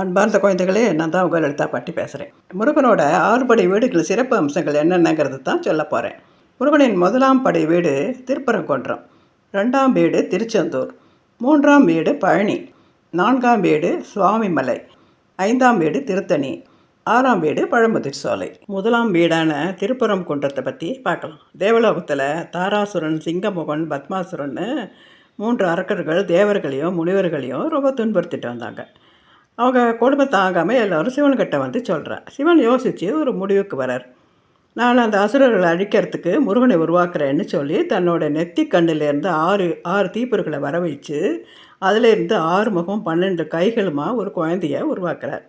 அன்பார்ந்த குழந்தைகளே நான் தான் உங்கள் லலிதா பாட்டி பேசுகிறேன் முருகனோட ஆறுபடை வீடுகள் சிறப்பு அம்சங்கள் என்னென்னங்கிறது தான் சொல்ல போகிறேன் முருகனின் முதலாம் படை வீடு திருப்பரங்குன்றம். ரெண்டாம் வீடு திருச்செந்தூர். மூன்றாம் வீடு பழனி. நான்காம் வீடு சுவாமிமலை. ஐந்தாம் வீடு திருத்தணி. ஆறாம் வீடு பழமுதிர் சோலை. முதலாம் வீடான திருப்புறம் குன்றத்தை பற்றி பார்க்கலாம். தேவலோகத்தில் தாராசுரன் சிங்கமுகன் பத்மாசுரன்னு மூன்று அரக்கர்கள் தேவர்களையும் முனிவர்களையும் ரொம்ப துன்புறுத்திட்டு வந்தாங்க. அவங்க குடும்பத்தை தாங்காமல் எல்லோரும் சிவன்கிட்ட வந்து சொல்கிறா சிவன் யோசித்து ஒரு முடிவுக்கு வரார். நான் அந்த அசுரர்களை அழிக்கிறதுக்கு முருகனை உருவாக்குறேன்னு சொல்லி தன்னோட நெத்தி கண்ணிலேருந்து ஆறு ஆறு தீப்பொருட்களை வர வச்சு அதிலேருந்து ஆறு முகம் பன்னெண்டு கைகளுமா ஒரு குழந்தைய உருவாக்குறார்.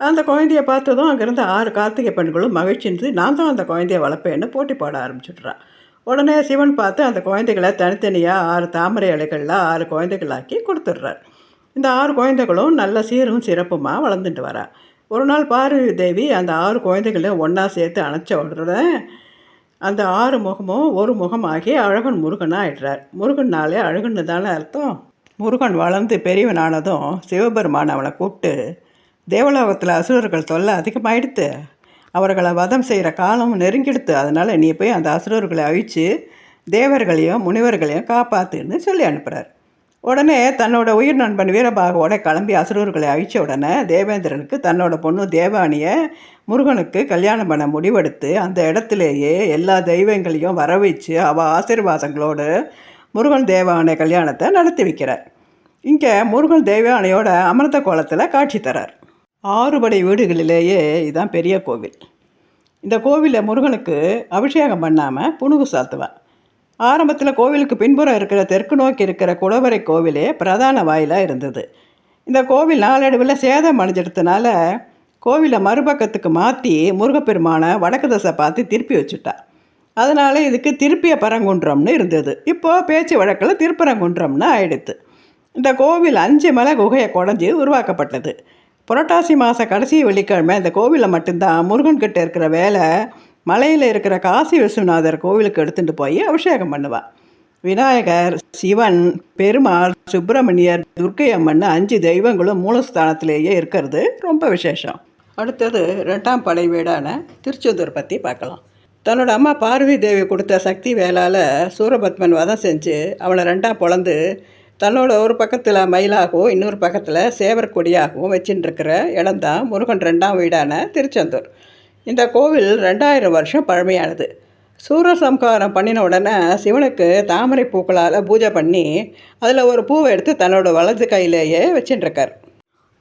அந்த குழந்தைய பார்த்ததும் அங்கேருந்து ஆறு கார்த்திகை பெண்களும் மகிழ்ச்சிந்து நான் தான் அந்த குழந்தைய வளர்ப்பேன்னு போட்டி போட ஆரம்பிச்சிடுறான் உடனே சிவன் பார்த்து அந்த குழந்தைகளை தனித்தனியாக ஆறு தாமரை இலைகளில் ஆறு குழந்தைகளாக்கி கொடுத்துட்றார். இந்த ஆறு குழந்தைகளும் நல்ல சீரும் சிறப்புமாக வளர்ந்துட்டு வரா. ஒரு நாள் பார்வதி தேவி அந்த ஆறு குழந்தைகளையும் ஒன்றா சேர்த்து அணைச்ச உடனே அந்த ஆறு முகமும் ஒரு முகமாகி அழகன் முருகனாக ஆயிடுறார். முருகன்னாலே அழகுன்னு தானே அர்த்தம்? முருகன் வளர்ந்து பெரியவனானதும் சிவபெருமான் அவனை கூப்பிட்டு தேவலோகத்தில் அசுரர்கள் தொல்லை அதிகமாயிடுத்து. அவர்களை வதம் செய்கிற காலம் நெருங்கிடுத்து. அதனால் நீ போய் அந்த அசுரர்களை அழித்து தேவர்களையும் முனிவர்களையும் காப்பாத்துன்னு சொல்லி அனுப்புகிறார் உடனே தன்னோட உயிர் நண்பன் வீரபாகவோட கிளம்பி அசுரர்களை அழிச்ச உடனே தேவேந்திரனுக்கு தன்னோட பொண்ணு தேவானியை முருகனுக்கு கல்யாணம் பண்ண முடிவெடுத்து அந்த இடத்துலையே எல்லா தெய்வங்களையும் வரவழைச்சு அவள் ஆசீர்வாதங்களோடு முருகன் தேவானை கல்யாணத்தை நடத்தி வைக்கிறார். இங்கே முருகன் தேவானையோட அமிர்த கோலத்தில் காட்சி தரார். ஆறுபடை வீடுகளிலேயே இதுதான் பெரிய கோவில். இந்த கோவிலில் முருகனுக்கு அபிஷேகம் பண்ணாமல் புணுகு சாத்துவான். ஆரம்பத்தில் கோவிலுக்கு பின்புறம் இருக்கிற தெற்கு நோக்கி இருக்கிற குடவரை கோவிலே பிரதான வாயிலாக இருந்தது. இந்த கோவில் நாளடைவில் சேதம் அடைஞ்சிடுறதுனால கோவிலை மறுபக்கத்துக்கு மாற்றி முருகப்பெருமானை வடக்கு தசை பார்த்து திருப்பி வச்சுட்டா. அதனால் இதுக்கு திருப்பிய பரங்குன்றம்னு இருந்தது. இப்போது பேச்சு வழக்கில் திருப்பரங்குன்றம்னு ஆயிடுத்து. இந்த கோவில் அஞ்சு மலை குகையை குடஞ்சி உருவாக்கப்பட்டது. புரட்டாசி மாத கடைசி வெள்ளிக்கிழமை இந்த கோவிலை மட்டும்தான் முருகன்கிட்ட இருக்கிற வேலை மலையில் இருக்கிற காசி விஸ்வநாதர் கோவிலுக்கு எடுத்துகிட்டு போய் அபிஷேகம் பண்ணுவாள் விநாயகர் சிவன் பெருமாள் சுப்பிரமணியர் துர்க்கை அம்மன் அஞ்சு தெய்வங்களும் மூலஸ்தானத்திலேயே இருக்கிறது. ரொம்ப விசேஷம். அடுத்தது ரெண்டாம் படை வீடான திருச்செந்தூர் பற்றி பார்க்கலாம். தன்னோட அம்மா பார்வதி தேவி கொடுத்த சக்தி வேளால் சூரபத்மன் வதம் செஞ்சு அவனை ரெண்டாக பொழந்து தன்னோட ஒரு பக்கத்தில் மயிலாகவும் இன்னொரு பக்கத்தில் சேவர் கொடியாகவும் வச்சுட்டு இருக்கிற இடம்தான் முருகன் ரெண்டாம் வீடான திருச்செந்தூர். இந்த கோவில் ரெண்டாயிரம் வருஷம் பழமையானது. சூரசம்காரம் பண்ணின உடனே சிவனுக்கு தாமரை பூக்களால் பூஜை பண்ணி அதில் ஒரு பூவை எடுத்து தன்னோட வலது கையிலேயே வச்சுட்டுருக்கார்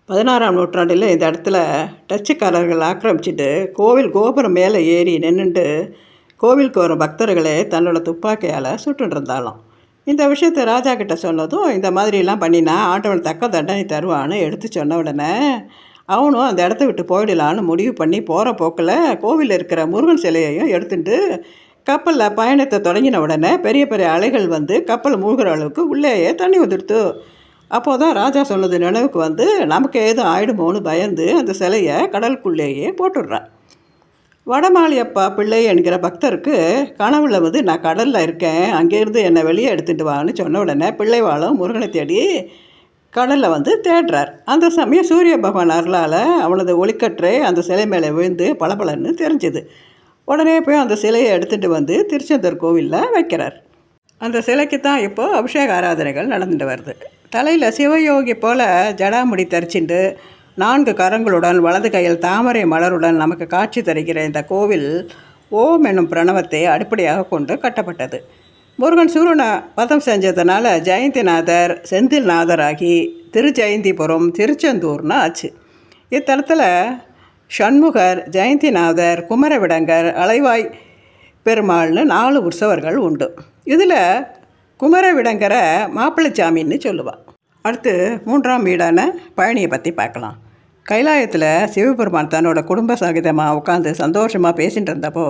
பதினாறாம் நூற்றாண்டில் இந்த இடத்துல டச்சுக்காரர்கள் ஆக்கிரமிச்சிட்டு கோவில் கோபுரம் மேலே ஏறி நின்றுட்டு கோவிலுக்கு வரும் பக்தர்களே தன்னோட துப்பாக்கியால் சுட்டுருந்தாலும் இருந்தாலும் இந்த விஷயத்தை ராஜா கிட்ட சொன்னதும் இந்த மாதிரிலாம் பண்ணினா ஆண்டவன் தக்க தண்டனை தருவான்னு எடுத்து சொன்ன உடனே அவனும் அந்த இடத்த விட்டு போயிடலான்னு முடிவு பண்ணி போகிற போக்கில் கோவிலில் இருக்கிற முருகன் சிலையையும் எடுத்துட்டு கப்பலில் பயணத்தை தொடங்கின உடனே பெரிய பெரிய அலைகள் வந்து கப்பல் மூழ்கிற அளவுக்கு உள்ளேயே தண்ணி வந்துடுத்து அப்போது தான் ராஜா சொன்னது நினைவுக்கு வந்து நமக்கு ஏதும் ஆயிடுமோன்னு பயந்து அந்த சிலையை கடலுக்குள்ளேயே போட்டுடுறான். வடமாளியப்பா பிள்ளை என்கிற பக்தருக்கு கனவுல வந்து நான் கடலில் இருக்கேன் அங்கேருந்து என்னை வெளியே எடுத்துகிட்டு வான்னு சொன்ன உடனே பிள்ளைவாளும் முருகனை தேடி கடலில் வந்து தேடுறார். அந்த சமயம் சூரிய பகவான் அருளால் அவனது ஒளிக்கற்றை அந்த சிலை மேலே விழுந்து பளபளன்னு தெரிஞ்சுது. உடனே போய் அந்த சிலையை எடுத்துகிட்டு வந்து திருச்செந்தூர் கோவிலில் வைக்கிறார். அந்த சிலைக்கு தான் இப்போது அபிஷேக ஆராதனைகள் நடந்துட்டு வருது. தலையில் சிவயோகி போல் ஜடாமுடி தரிச்சுண்டு நான்கு கரங்களுடன் வலது கையில் தாமரை மலருடன் நமக்கு காட்சி தருகிற இந்த கோவில் ஓம் என்னும் பிரணவத்தை அடிப்படையாக கொண்டு கட்டப்பட்டது. முருகன் சூரனை வதம் செஞ்சதுனால ஜெயந்திநாதர் செந்தில்நாதராகி திருஜெயந்திபுரம் திருச்செந்தூர்னு ஆச்சு. இத்தலத்தில் ஷண்முகர் ஜெயந்திநாதர் குமரவிடங்கர் அலைவாய் பெருமாள்னு நாலு உற்சவர்கள் உண்டு. இதில் குமரவிடங்கரை மாப்பிள்ளைச்சாமின்னு சொல்லுவாள் அடுத்து மூன்றாம் வீடான பழனியை பற்றி பார்க்கலாம். கைலாயத்தில் சிவபெருமான் தன்னோட குடும்ப சகிதமாக உட்காந்து சந்தோஷமாக பேசிகிட்டு இருந்தப்போ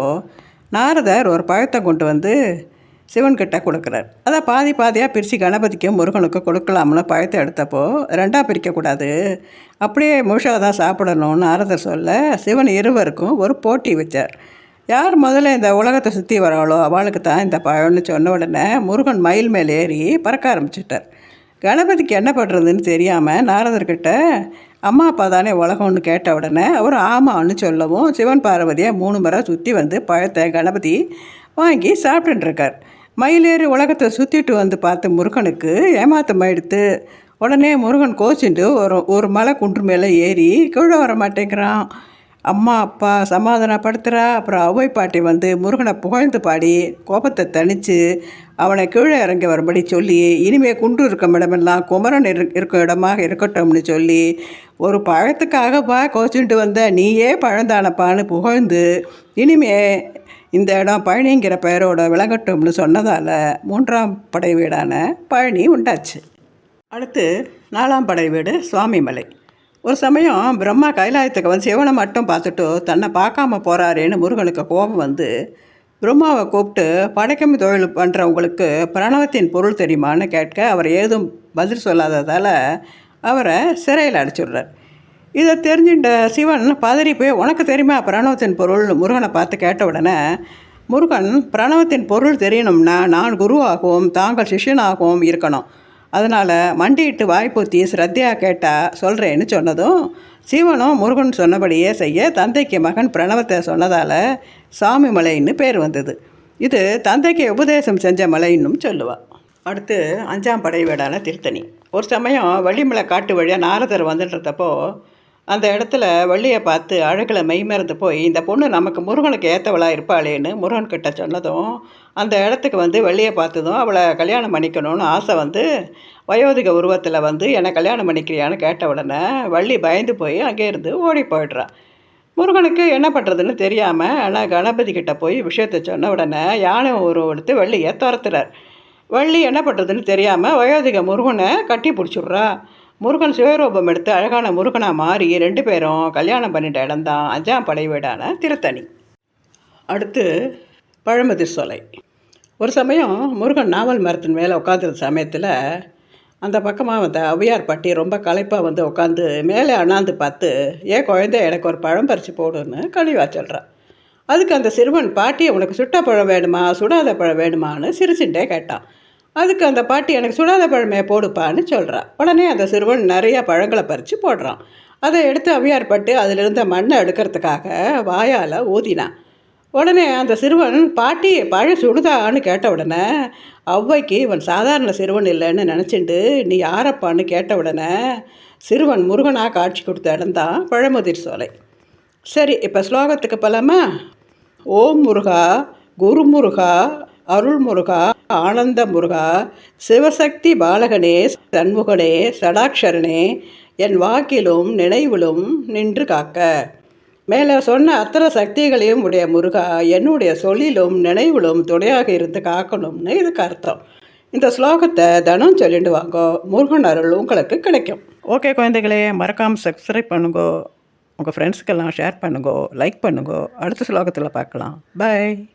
நாரதர் ஒரு பழத்தை கொண்டு வந்து சிவன்கிட்ட கொடுக்குறார். அதை பாதி பாதியாக பிரித்து கணபதிக்கும் முருகனுக்கும் கொடுக்கலாம்னு பழத்தை எடுத்தப்போ ரெண்டாக பிரிக்கக்கூடாது. அப்படியே முழுசாக தான் சாப்பிடணும்னு நாரதர் சொல்ல சிவன் இருவருக்கும் ஒரு போட்டி வச்சார். யார் முதல்ல இந்த உலகத்தை சுற்றி வராளோ அவளுக்கு தான் இந்த பழம்னு சொன்ன உடனே முருகன் மயில் மேல் ஏறி பறக்க ஆரம்பிச்சிட்டார். கணபதிக்கு என்ன பண்ணுறதுன்னு தெரியாமல் நாரதர்கிட்ட அம்மா அப்பா தானே உலகம்னு கேட்ட உடனே அவர் ஆமான்னு சொல்லவும் சிவன் பார்வதியை மூணு முறை சுற்றி வந்து பழத்தை கணபதி வாங்கி சாப்பிட்டுருக்கார் மயிலேறி உலகத்தை சுற்றிட்டு வந்து பார்த்த முருகனுக்கு ஏமாத்தம் எடுத்து உடனே முருகன் கோச்சிட்டு ஒரு ஒரு மலை குன்று மேலே ஏறி கீழே வர மாட்டேங்கிறான். அம்மா அப்பா சமாதானப்படுத்துகிறா அப்புறம் அவ்வை பாட்டி வந்து முருகனை புகழ்ந்து பாடி கோபத்தை தணித்து அவனை கீழே இறங்கி வரும்படி சொல்லி இனிமேல் குன்று இருக்கும் இடமெல்லாம் குமரன் இரு இருக்கும் இடமாக இருக்கட்டும்னு சொல்லி ஒரு பழத்துக்காகப்பா கோச்சின்ட்டு வந்த நீயே பழந்தானப்பான்னு புகழ்ந்து இனிமே இந்த இடம் பழனிங்கிற பெயரோட விளங்கட்டும்னு சொன்னதால் மூன்றாம் படை வீடான பழனி உண்டாச்சு. அடுத்து நாலாம் படை வீடு சுவாமிமலை. ஒரு சமயம் பிரம்மா கைலாயத்துக்கு வந்து சிவனை மட்டும் பார்த்துட்டு தன்னை பார்க்காம போகிறாரேன்னு முருகனுக்கு கோபம் வந்து பிரம்மாவை கூப்பிட்டு படைக்கம் தொழில் பண்ணுறவங்களுக்கு பிரணவத்தின் பொருள் தெரியுமான்னு கேட்க அவர் ஏதும் பதில் சொல்லாததால் அவரை சிறையில் அடைச்சிடுறார். இதை தெரிஞ்சுட்ட சிவன் பதறி போய் உனக்கு தெரியுமா பிரணவத்தின் பொருள்? முருகனை பார்த்து கேட்ட உடனே முருகன் பிரணவத்தின் பொருள் தெரியணும்னா நான் குருவாகவும் தாங்கள் சிஷ்யனாகவும் இருக்கணும். அதனால் மண்டியிட்டு வாய்ப்பூத்தி ஸ்ரத்தையாக கேட்டால் சொல்கிறேன்னு சொன்னதும் சிவனும் முருகன் சொன்னபடியே செய்ய தந்தைக்கு மகன் பிரணவத்தை சொன்னதால் சாமி மலைன்னு பேர் வந்தது. இது தந்தைக்கு உபதேசம் செஞ்ச மலைன்னும் சொல்லுவாள் அடுத்து அஞ்சாம் படை வீடான திருத்தணி. ஒரு சமயம் வள்ளிமலை காட்டு வழியாக நாரதர் வந்துட்டு அந்த இடத்துல வள்ளியை பார்த்து அழகில் மெய்மறந்து போய் இந்த பொண்ணு நமக்கு முருகனுக்கு ஏற்றவளா இருப்பாளேன்னு முருகன் கிட்ட சொன்னதும் அந்த இடத்துக்கு வந்து வள்ளியை பார்த்ததும் அவளை கல்யாணம் பண்ணிக்கணும்னு ஆசை வந்து வயோதிக உருவத்தில் வந்து என்னை கல்யாணம் பண்ணிக்கிறியான்னு கேட்ட உடனே வள்ளி பயந்து போய் அங்கேருந்து ஓடி போயிடுறான் முருகனுக்கு என்ன பண்ணுறதுன்னு தெரியாமல் ஆனால் கணபதி கிட்டே போய் விஷயத்த சொன்ன உடனே யானை உருவெடுத்து வள்ளியை துரத்துறார். வள்ளி என்ன பண்ணுறதுன்னு தெரியாமல் வயோதிக முருகனை கட்டி பிடிச்சிட்றா. முருகன் சிவரூபம் எடுத்து அழகான முருகனாக மாறி ரெண்டு பேரும் கல்யாணம் பண்ணிட்ட இடம்தான் அஞ்சாம் படை வீடான திருத்தணி. அடுத்து பழமுதிர் சோலை. ஒரு சமயம் முருகன் நாவல் மரத்தின் மேலே உட்காந்துருந்த சமயத்தில் அந்த பக்கமாக வந்த ஔவையார் பாட்டி ரொம்ப களைப்பாக வந்து உட்காந்து மேலே அண்ணாந்து பார்த்து ஏன் குழந்தை எனக்கு ஒரு பழம் பறித்து போடுன்னு கழிவா சொல்கிறான் அதுக்கு அந்த சிறுவன் பாட்டி உனக்கு சுட்ட பழம் வேணுமா? சுடாத பழம் வேணுமான்னு சிரிச்சுட்டே கேட்டான். அதுக்கு அந்த பாட்டி எனக்கு சுடாத பழமே போடுப்பான்னு சொல்கிறான் உடனே அந்த சிறுவன் நிறையா பழங்களை பறித்து போடுறான். அதை எடுத்து அவியார் பட்டு அதிலிருந்த மண்ணை எடுக்கிறதுக்காக வாயால் ஊதினான். உடனே அந்த சிறுவன் பாட்டி பழம் சுடுதான்னு கேட்ட உடனே ஔவைக்கு இவன் சாதாரண சிறுவன் இல்லைன்னு நினச்சிண்டு நீ யாரப்பான்னு கேட்ட உடனே சிறுவன் முருகனாக காட்சி கொடுத்த இடம்தான் பழமுதிர் சோலை. சரி இப்போ ஸ்லோகத்துக்கு போலாமா? ஓம் முருகா குருமுருகா அருள்முருகா ஆனந்த முருகா சிவசக்தி பாலகனே சண்முகனே சடாக்ஷரனே என் வாக்கிலும் நினைவிலும் நின்று காக்க. மேலே சொன்ன அத்தனை சக்திகளையும் உடைய முருகா என்னுடைய சொல்லிலும் நினைவிலும் துணையாக இருந்து காக்கணும்னு இதுக்கு அர்த்தம். இந்த ஸ்லோகத்தை தனம் சொல்லிட்டு வாங்கோ. முருகன் அருள் உங்களுக்கு கிடைக்கும். ஓகே குழந்தைகளே மறக்காமல் சப்ஸ்கிரைப் பண்ணுங்கோ. உங்கள் ஃப்ரெண்ட்ஸுக்கெல்லாம் ஷேர் பண்ணுங்கோ. லைக் பண்ணுங்கோ. அடுத்த ஸ்லோகத்தில் பார்க்கலாம். பாய்